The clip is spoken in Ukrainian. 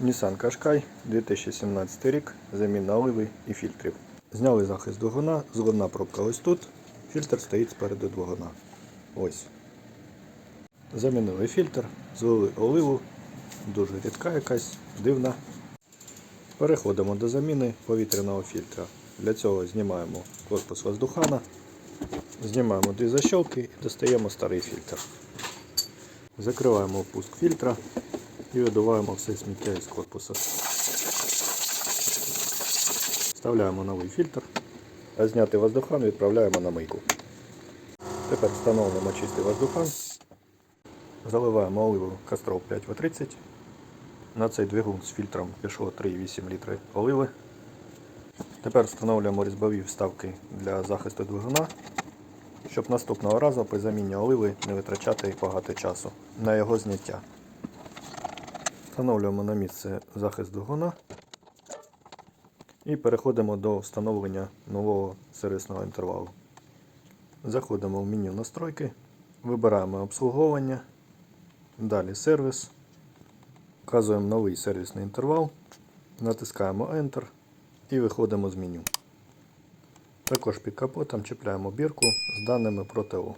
Nissan Qashqai 2017 рік, заміна оливи і фільтрів. Зняли захист двигуна, зливна пробка ось тут, фільтр стоїть спереду двигуна. Ось. Замінили фільтр, злили оливу, дуже рідка якась, дивна. Переходимо до заміни повітряного фільтра. Для цього знімаємо корпус воздухана, знімаємо дві защолки і достаємо старий фільтр. Закриваємо впуск фільтра і видуваємо все сміття із корпуса. Вставляємо новий фільтр, а зняти воздухан відправляємо на мийку. Тепер встановлюємо чистий воздухан. Заливаємо оливу Castrol 5В30. На цей двигун з фільтром пішло 3,8 літри оливи. Тепер встановлюємо різьбові вставки для захисту двигуна, щоб наступного разу при заміні оливи не витрачати багато часу на його зняття. Встановлюємо на місце захист двигуна і переходимо до встановлення нового сервісного інтервалу. Заходимо в меню настройки, вибираємо обслуговування, далі сервіс, вказуємо новий сервісний інтервал, натискаємо Enter і виходимо з меню. Також під капотом чіпляємо бірку з даними про ТО.